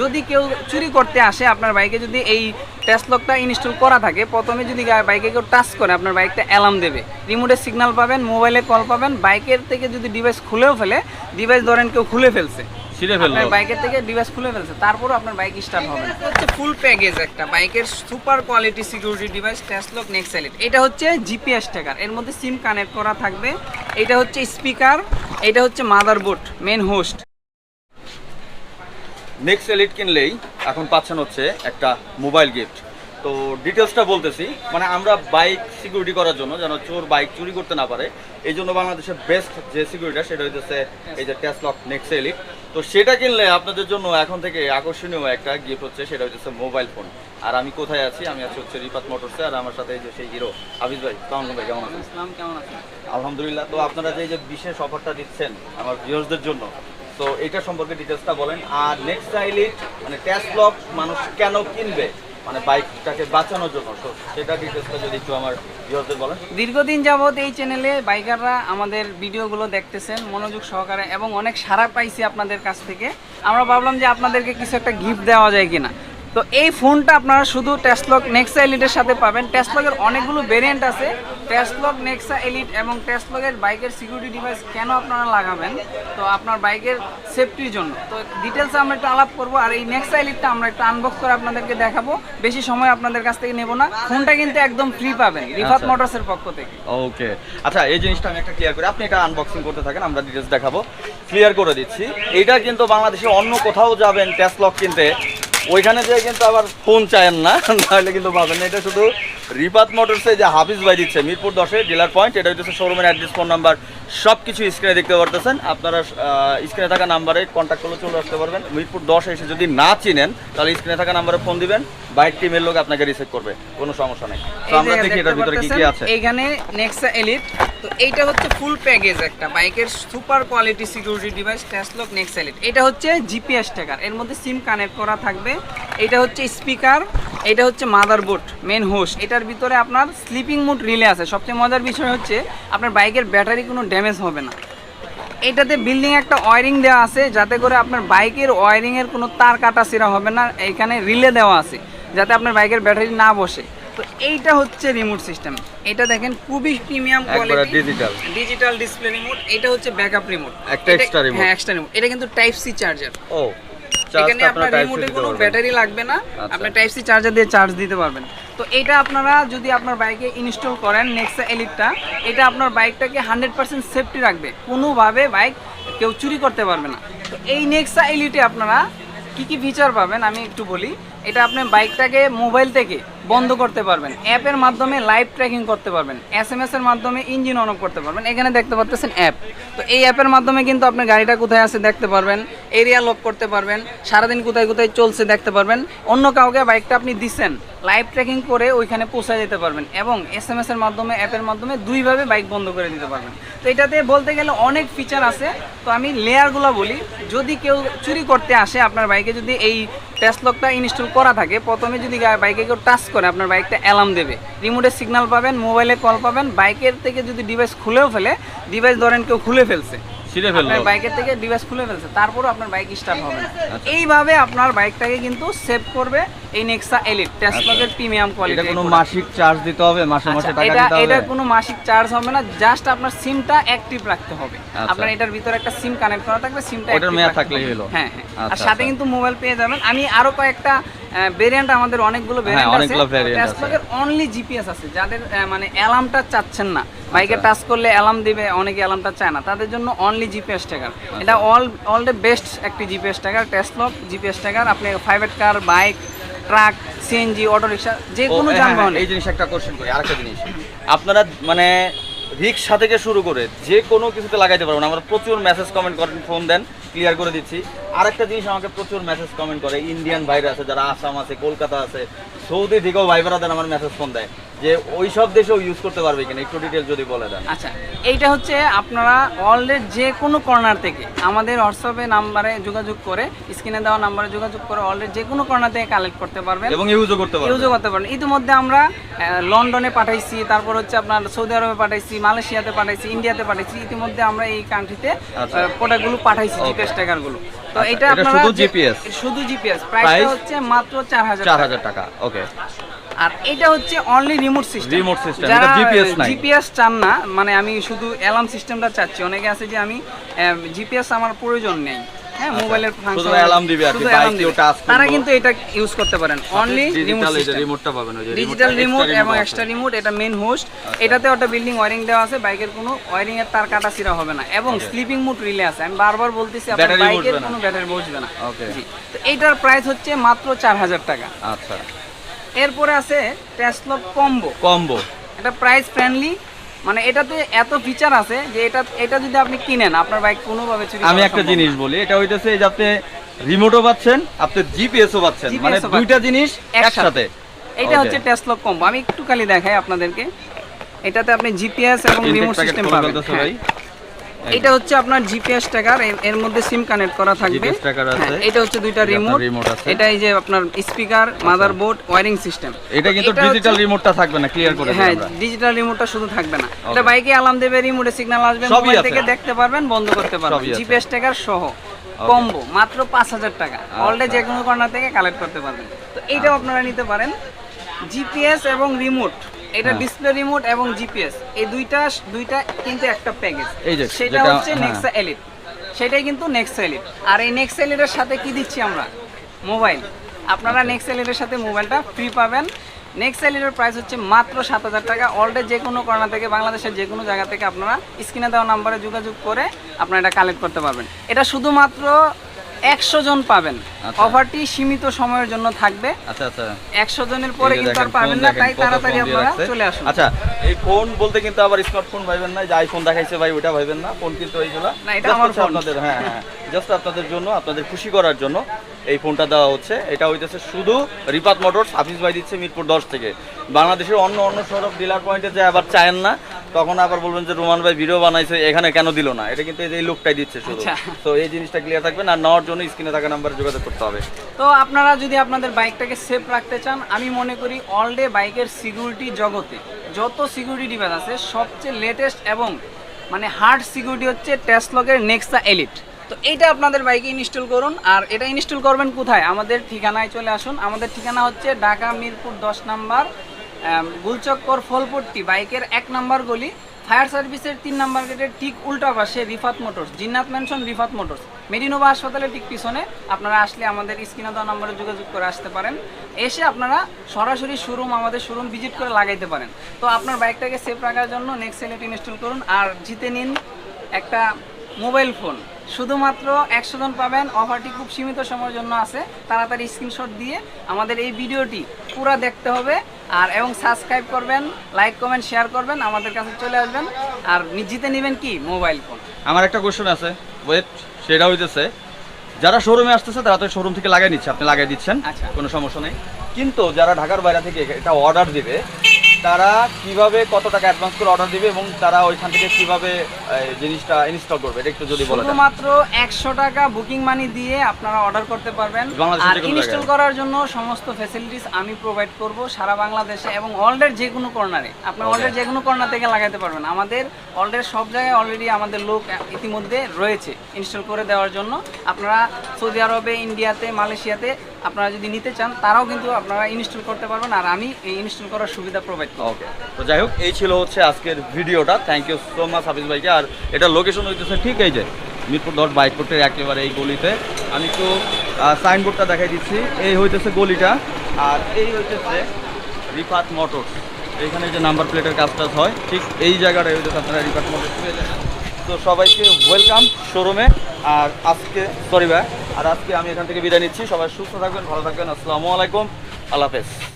যদি কেউ চুরি করতে আসে আপনার বাইকে যদি এই টেস্ট লকটা ইনস্টল করা থাকে প্রথমে যদি বাইকে কেউ টাচ করে আপনার বাইকটা অ্যালার্ম দেবে। রিমোটের সিগন্যাল পাবেন মোবাইলে কল পাবেন বাইকের থেকে যদি ডিভাইস খুলেও ফেলে ডিভাইস ধরেন কেউ খুলে ফেলছে। ছিঁড়ে ফেলল। বাইকের থেকে ডিভাইস খুলে ফেলছে তারপরও আপনার বাইক স্টার্ট হবে না। হচ্ছে ফুল প্যাকেজ একটা বাইকের সুপার কোয়ালিটি সিকিউরিটি ডিভাইস এটা হচ্ছে জিপিএস ট্যাগার এর মধ্যে সিম কানেক্ট করা থাকবে। এটা হচ্ছে স্পিকার এটা হচ্ছে motherboard main host next elite কিনলেই এখন পাচ্ছেন হচ্ছে একটা মোবাইল গিফট তো ডিটেলসটা বলতেছি মানে আমরা বাইক সিকিউরিটি করার জন্য যেন চোর বাইক চুরি করতে না পারে এই জন্য বাংলাদেশের বেস্ট যে সিকিউরিটিটা সেটা হচ্ছে এই যে টেসলক নেক্সট এলিট তো সেটা কিনলে আপনাদের জন্য এখন থেকে আকর্ষণীয় একটা গিফট হচ্ছে সেটা হচ্ছে মোবাইল ফোন আর আমি কোথায় আছি? আমি আছি হচ্ছে রিপাত মোটরসে আর আমার সাথে এই যে সেই হিরো হাফিজ ভাই। কেমন ভাই কেমন আছেন? কেমন আছে আলহামদুলিল্লাহ। তো আপনারা যে এই যে বিশেষ অফারটা দিচ্ছেন আমার ভিউয়ার্সদের জন্য তো এটা সম্পর্কে ডিটেলসটা বলেন। আর নেক্সট স্টাইলি মানে ট্যাক্স ব্লক মানুষ কেন কিনবে? মানে বাইকটাকে বাঁচানোর জন্য। তো সেটা ডিটেলসটা যদি একটু আমার বলেন। দীর্ঘদিন যাবৎ এই চ্যানেলে বাইকাররা আমাদের ভিডিওগুলো দেখতেছেন, মনোযোগ সহকারে, এবং অনেক সারা পাইছি আপনাদের কাছ থেকে। আমরা ভাবলাম যে আপনাদেরকে কিছু একটা গিফট দেওয়া যায় কিনা। তো এই ফোনটা আপনারা শুধু টেস্টলক নেক্সা এলিটের সাথে পাবেন। টেস্টলকের অনেকগুলো ভেরিয়েন্ট আছে। টেস্টলক নেক্সা এলিট এবং টেস্টলকের বাইকের সিকিউরিটি ডিভাইস কেন আপনারা লাগাবেন? তো আপনার বাইকের সেফটির জন্য। তো ডিটেলসে আমরা একটু আলাপ করব। আর এই নেক্সা এলিটটা আমরা একটু আনবক্স করে আপনাদেরকে দেখাবো। বেশি সময় আপনাদের কাছ থেকে নেব না। ফোনটা কিন্তু একদম ফ্রি পাবেন রিফাত আচ্ছা। মোটরসের পক্ষ থেকে। ওকে আচ্ছা এই জিনিসটা আমি একটা ক্লিয়ার করি আপনি এটা আনবক্সিং করতে থাকেন আমরা ডিটেলস দেখাবো। ক্লিয়ার করে দিচ্ছি। এটা কিন্তু বাংলাদেশে অন্য কোথাও যাবেন ট্যাক্স লক কিনতে। ওইখানে যেয়ে কিন্তু আবার ফোন চায়েন না তাহলে কিন্তু পাবেন না। এটা শুধু রিপাত মোটরসে যে হাফিজ ভাই দিচ্ছে মিরপুর দশে ডিলার পয়েন্ট এটা হচ্ছে শোরুমের অ্যাড্রেস ফোন নাম্বার সব কিছু স্ক্রিনে দেখতে পারতেছেন। আপনারা স্ক্রিনে থাকা নাম্বারে কন্ট্যাক্ট করলে চলে আসতে পারবেন। মিরপুর দশে এসে যদি না চিনেন তাহলে স্ক্রিনে থাকা নাম্বারে ফোন দিবেন বাইক টিমের লোক আপনাকে রিসিভ করবে। কোনো সমস্যা নেই। তো আমরা দেখি এটার ভিতরে কি কি আছে। এইখানে নেক্সা এলিট তো এইটা হচ্ছে ফুল প্যাকেজ একটা বাইকের সুপার কোয়ালিটি সিকিউরিটি ডিভাইস টেস্টলক নেক্সা এলিট এটা হচ্ছে জিপিএস ট্যাগার এর মধ্যে সিম কানেক্ট করা থাকবে। এটা হচ্ছে স্পিকার এটা হচ্ছে মাদারবোর্ড মেন হোস এটার ভিতরে আপনার স্লিপিং মুড রিলে আছে। সবচেয়ে মজার বিষয় হচ্ছে, আপনার বাইকের ব্যাটারি কোনো ড্যামেজ হবে না। এটাতে বিল্ডিং একটা ওয়ারিং দেওয়া আছে, যাতে করে আপনার বাইকের ওয়ারিংয়ের কোনো তার কাটা সিরা হবে না। এখানে রিলে দেওয়া আছে, যাতে আপনার বাইকের ব্যাটারি না বসে। তো এইটা হচ্ছে রিমোট সিস্টেম এটা দেখেন খুবই premium quality digital digital display remote এটা হচ্ছে ব্যাকআপ রিমোট একটা extra remote। হ্যাঁ এক্সট্রা রিমোট এটা কিন্তু টাইপ সি চার্জার ও এখানে আপনার রিমোটে কোনো ব্যাটারি লাগবে না। আচ্ছা। আপনি টাইপ সি চার্জার দিয়ে চার্জ দিতে পারবেন। তো এটা আপনারা যদি আপনার বাইকে ইনস্টল করেন নেক্সা এলিটটা এটা আপনার বাইকটাকে হান্ড্রেড পার্সেন্ট সেফটি রাখবে। কোনোভাবে বাইক কেউ চুরি করতে পারবে না। তো এই নেক্সা এলিটে আপনারা কি কি ফিচার পাবেন আমি একটু বলি। এটা আপনি বাইকটাকে মোবাইল থেকে বন্ধ করতে পারবেন। অ্যাপের মাধ্যমে লাইভ ট্র্যাকিং করতে পারবেন। এস এম এর মাধ্যমে ইঞ্জিন অন অফ করতে পারবেন। এখানে দেখতে পাচ্ছেন অ্যাপ তো এই অ্যাপের মাধ্যমে কিন্তু আপনার গাড়িটা কোথায় আছে দেখতে পারবেন। এরিয়া লক করতে পারবেন, সারাদিন কোথায় কোথায় চলছে দেখতে পারবেন। অন্য কাউকে বাইকটা আপনি দিচ্ছেন লাইভ ট্র্যাকিং করে ওইখানে পৌঁছে যেতে পারবেন এবং এস এম এর মাধ্যমে অ্যাপের মাধ্যমে দুইভাবে বাইক বন্ধ করে দিতে পারবেন। তো এটাতে বলতে গেলে অনেক ফিচার আছে। তো আমি লেয়ারগুলো বলি, যদি কেউ চুরি করতে আসে আপনার বাইকে যদি এই টেস্ট লকটা ইনস্টল করা থাকে, প্রথমে যদি বাইকে কেউ টাচ করে, আপনার বাইকটা অ্যালার্ম দেবে। রিমোটে সিগন্যাল পাবেন মোবাইলে কল পাবেন বাইকের থেকে যদি ডিভাইস খুলেও ফেলে ডিভাইস ধরেন কেউ খুলে ফেলছে। ছিঁড়ে ফেলল। আপনার বাইকের থেকে ডিভাইস খুলে ফেলছে তারপরও আপনার বাইক স্টার্ট হবে না। এইভাবে আপনার বাইকটাকে কিন্তু সেভ করবে এই নেক্সা এলিট প্রিমিয়াম এটা কোনো মাসিক চার্জ দিতে হবে মাসে মাসে টাকা এটা দিতে এটা হবে কোনো মাসিক চার্জ হবে না জাস্ট আপনার সিমটা অ্যাক্টিভ রাখতে হবে। আচ্ছা। আপনার এটার ভিতরে একটা সিম কানেক্ট করা থাকবে সিমটা মেয়াদ থাকলেই হলো। হ্যাঁ হ্যাঁ। আর আচ্ছা, সাথে আচ্ছা। কিন্তু মোবাইল পেয়ে যাবেন। আমি আরও কয়েকটা ভেরিয়েন্ট আমাদের অনেকগুলো ভেরিয়েন্ট আছে। হ্যাঁ, আছে। টেস্টলকের অনলি জিপিএস আছে যাদের মানে অ্যালার্মটা চাচ্ছেন না। বাইকে আচ্ছা। টাচ করলে অ্যালার্ম দিবে অনেকে অ্যালার্মটা চায় না। তাদের জন্য অনলি জিপিএস ট্যাগার আচ্ছা। এটা অল অল দ্য বেস্ট একটি জিপিএস ট্যাগার টেস্টলক জিপিএস ট্যাগার আপনি private car bike truck CNG auto rickshaw যে কোনো যানবাহনে। এই জিনিস একটা কোশ্চেন করি আরেকটা জিনিস। আপনারা মানে রিক্সা থেকে শুরু করে যে কোনো কিছুতে লাগাইতে পারবেন। আমরা প্রচুর মেসেজ কমেন্ট করেন ফোন দেন ক্লিয়ার করে দিচ্ছি। আর একটা জিনিস আমাকে প্রচুর মেসেজ কমেন্ট করে ইন্ডিয়ান ভাইরা আছে, যারা আসাম আছে, কলকাতা আছে, সৌদি থেকেও ভাইবার দেন আমার মেসেজ ফোন দেয়। যে ওই সব দেশেও ইউজ করতে পারবে কিনা একটু ডিটেল যদি বলে দেন। আচ্ছা এইটা হচ্ছে আপনারা ওয়ার্ল্ডের যে কোনো কর্নার থেকে আমাদের হোয়াটসঅ্যাপে নাম্বারে যোগাযোগ করে স্ক্রিনে দেওয়া নাম্বারে যোগাযোগ করে ওয়ার্ল্ডের যে কোনো কর্নার থেকে কালেক্ট করতে পারবেন। এবং ইউজও করতে পারবেন। ইউজও করতে পারেন ইতিমধ্যে আমরা লন্ডনে পাঠাইছি তারপর হচ্ছে আপনার সৌদি আরবে পাঠাইছি মালয়েশিয়াতে পাঠাইছি ইন্ডিয়াতে পাঠাইছি ইতিমধ্যে আমরা এই কান্ট্রিতে আচ্ছা। প্রোডাক্টগুলো পাঠাইছি জিপিএস ট্যাগারগুলো তো আচ্ছা, এটা আপনারা শুধু জিপিএস শুধু জিপিএস প্রাইসটা? হচ্ছে মাত্র চার হাজার টাকা। ওকে আর এটা হচ্ছে অনলি রিমোট সিস্টেম system, এটা GPS নাই। জিপিএস চান না মানে আমি শুধু অ্যালার্ম সিস্টেমটা চাচ্ছি। অনেকে আছে যে আমি জিপিএস আমার প্রয়োজন নেই। হ্যাঁ মোবাইলের শুধু ফাংশন alarm দিবে আর কি, bike কেউ touch তারা কিন্তু এটা ইউজ করতে পারেন। অনলি রিমোট ডিজিটাল সিস্টেম রিমোটটা পাবেন ওই যে ডিজিটাল রিমোট এবং এক্সট্রা রিমোট এটা মেন হোস্ট এটাতে একটা বিল্ডিং ওয়ারিং দেওয়া আছে বাইকের কোনো ওয়ারিং এর তার কাটা ছিঁড়া হবে না। এবং স্লিপিং মোড রিলে আছে। আমি বারবার বলতেছি আপনার বাইকের কোনো ব্যাটারি বসবে না. জি। তো এইটার প্রাইস হচ্ছে মাত্র চার হাজার টাকা। আচ্ছা। এরপরে আছে টেসলক কম্বো কম্বো এটা প্রাইস ফ্রেন্ডলি মানে এটাতে এত ফিচার আছে যে এটা এটা যদি আপনি কিনেন আপনার বাইক কোনোভাবে চুরি আমি একটা জিনিস বলি এটা হইতেছে এই যে আপনি রিমোটও পাচ্ছেন আপনি জিপিএসও পাচ্ছেন মানে দুইটা জিনিস একসাথে। এটা. হচ্ছে টেসলক কম্বো আমি একটু খালি দেখাই আপনাদেরকে। এটাতে আপনি জিপিএস এবং রিমোট সিস্টেম পাবেন। ফেলতেছে হ্যাঁ। ভাই? এটা হচ্ছে আপনার জিপিএস ট্র্যাকার এর মধ্যে সিম কানেক্ট করা থাকবে। হ্যাঁ, এটা হচ্ছে দুইটা রিমোট। এটা এই যে আপনার স্পিকার মাদারবোর্ড ওয়্যারিং সিস্টেম এটা কিন্তু ডিজিটাল রিমোটটা থাকবে না ক্লিয়ার করে হ্যাঁ ডিজিটাল রিমোটটা শুধু থাকবে না। এটা. বাইকে আলাম দেবে রিমোটে সিগন্যাল আসবে মোবাইল থেকে দেখতে পারবেন বন্ধ করতে পারবেন। জিপিএস ট্র্যাকার সহ কম্বো মাত্র পাঁচ হাজার টাকা। অলরেডি আচ্ছা। যে কোনো কর্নার থেকে কালেক্ট করতে পারবেন। তো এইটাও আপনারা নিতে পারেন। জিপিএস এবং রিমোট এটা হ্যাঁ। ডিসপ্লে রিমোট এবং জিপিএস এই দুইটা দুইটা কিন্তু একটা প্যাকেজ সেটা হচ্ছে হ্যাঁ। নেক্সা এলিট সেটাই কিন্তু নেক্সা এলিট আর এই নেক্সা এলিটের সাথে কি দিচ্ছি আমরা? মোবাইল আপনারা নেক্সট এলিটের সাথে মোবাইলটা ফ্রি পাবেন। নেক্সট এলিটের প্রাইস হচ্ছে মাত্র সাত হাজার টাকা। অলরেডি যে কোনো কর্নার থেকে বাংলাদেশের যে কোনো জায়গা থেকে আপনারা স্ক্রিনে দেওয়া নাম্বারে যোগাযোগ করে আপনারা এটা কালেক্ট করতে পারবেন। এটা শুধুমাত্র একশো জন পাবেন। আচ্ছা। অফারটি সীমিত সময়ের জন্য থাকবে। আচ্ছা আচ্ছা। একশো জনের পরে কিন্তু আর পাবেন না তাই তাড়াতাড়ি আপনারা চলে আসুন। আচ্ছা এই ফোন বলতে কিন্তু আবার স্মার্টফোন ভাইবেন না যে আইফোন দেখাইছে ভাই ওটা ভাইবেন না ফোন কিন্তু এইগুলা। না, এটা আমার ফোন। আপনাদের হ্যাঁ হ্যাঁ জাস্ট আপনাদের জন্য আপনাদের খুশি করার জন্য এই ফোনটা দেওয়া হচ্ছে। এটা হইতেছে শুধু রিপাত মোটরস হাফিজ ভাই দিচ্ছে মিরপুর দশ থেকে। বাংলাদেশের অন্য অন্য সড়ক ডিলার পয়েন্টে যে আবার চায়েন না তখন আবার বলবেন যে রোমান ভাই ভিডিও বানাইছে এখানে কেন দিল না? এটা কিন্তু এই লোকটাই দিচ্ছে শুধু। আচ্ছা। তো এই জিনিসটা ক্লিয়ার থাকবেন আর নেওয়ার জন্য স্ক্রিনে থাকা নাম্বারে যোগাযোগ করতে হবে। তো আপনারা যদি আপনাদের বাইকটাকে সেফ রাখতে চান আমি মনে করি অল ডে বাইকের সিকিউরিটি জগতে যত সিকিউরিটি ডিভাইস আছে সবচেয়ে লেটেস্ট এবং মানে হার্ড সিকিউরিটি হচ্ছে টেসলকের নেক্সা এলিট তো এইটা আপনাদের বাইকে ইনস্টল করুন আর এটা ইনস্টল করবেন কোথায়? আমাদের ঠিকানায় চলে আসুন। আমাদের ঠিকানা হচ্ছে ঢাকা মিরপুর দশ নাম্বার গুলচক্কর ফলপট্টি বাইকের এক নাম্বার গলি, ফায়ার সার্ভিসের তিন নাম্বার গেটের ঠিক উল্টা পাশে Rifat motors, Jinnat mansion Rifat motors. Medinova হাসপাতালের ঠিক পিছনে আপনারা আসলে আমাদের স্ক্রিনে দেওয়া নম্বরে যোগাযোগ করে আসতে পারেন। এসে আপনারা সরাসরি শোরুম, আমাদের শোরুম ভিজিট করে লাগাইতে পারেন। তো আপনার বাইকটাকে সেফ রাখার জন্য নেক্সট সেলেট ইনস্টল করুন আর জিতে নিন একটা মোবাইল ফোন। শুধুমাত্র একশো জন পাবেন অফারটি খুব সীমিত সময়ের জন্য আছে। তাড়াতাড়ি স্ক্রিনশট দিয়ে আমাদের এই ভিডিওটি পুরো দেখতে হবে। আর এবং সাবস্ক্রাইব করবেন লাইক কমেন্ট শেয়ার করবেন আমাদের কাছে চলে আসবেন। আর জিতে নেবেন কি? মোবাইল ফোন আমার একটা কোশ্চেন আছে। ওয়েট সেটা হইতেছে যারা শোরুমে আসতেছে তারা তো শোরুম থেকে লাগাই নিচ্ছে। আপনি লাগাই দিচ্ছেন আচ্ছা। কোনো সমস্যা নেই। কিন্তু যারা ঢাকার বাইরে থেকে এটা অর্ডার দিবে তারা কীভাবে কত টাকা অ্যাডভান্স করে অর্ডার দিবে এবং তারা ওইখান থেকে কীভাবে জিনিসটা ইনস্টল করবে? এটা একটু যদি বলে দেন। শুধুমাত্র একশো টাকা বুকিং মানি দিয়ে আপনারা অর্ডার করতে পারবেন। আর ইনস্টল করার জন্য সমস্ত ফ্যাসিলিটিস আমি প্রোভাইড করব সারা বাংলাদেশে এবং অলরেড যে কোনো কর্নারে আপনার Okay. অলরেড যে কোনো কর্নার থেকে লাগাতে পারবেন। আমাদের অলরেড সব জায়গায় অলরেডি আমাদের লোক ইতিমধ্যে রয়েছে ইনস্টল করে দেওয়ার জন্য। আপনারা সৌদি আরবে ইন্ডিয়াতে মালয়েশিয়াতে আপনারা যদি নিতে চান, তারাও কিন্তু আপনারা ইনস্টল করতে পারবেন আর আমি এই ইনস্টল করার সুবিধা প্রোভাইড করব। ওকে তো যাই হোক, এই ছিল হচ্ছে আজকের ভিডিওটা। Thank you so much Hafiz ভাইকে। আর এটা লোকেশন হইতেছে ঠিক এই যে, মিরপুর দশ বাইক করতে একেবারে এই গলিতে। আমি একটু সাইনবোর্ডটা দেখাই দিচ্ছি। এই হইতেছে গলিটা। আর এই হইতেছে রিফাত মোটরস। এখানে যে নাম্বার প্লেটের কাজ টাজ হয়, ঠিক এই জায়গাটায় হইতেছে আপনারা রিফাত মোটরস পেয়ে যাবেন। তো সবাইকে ওয়েলকাম শোরুমে আর আজকে সরি ভাই, আর আজকে আমি এখান থেকে বিদায় নিচ্ছি। সবাই সুস্থ থাকবেন, ভালো থাকবেন। আসসালামু আলাইকুম। আল্লাহ হাফেজ।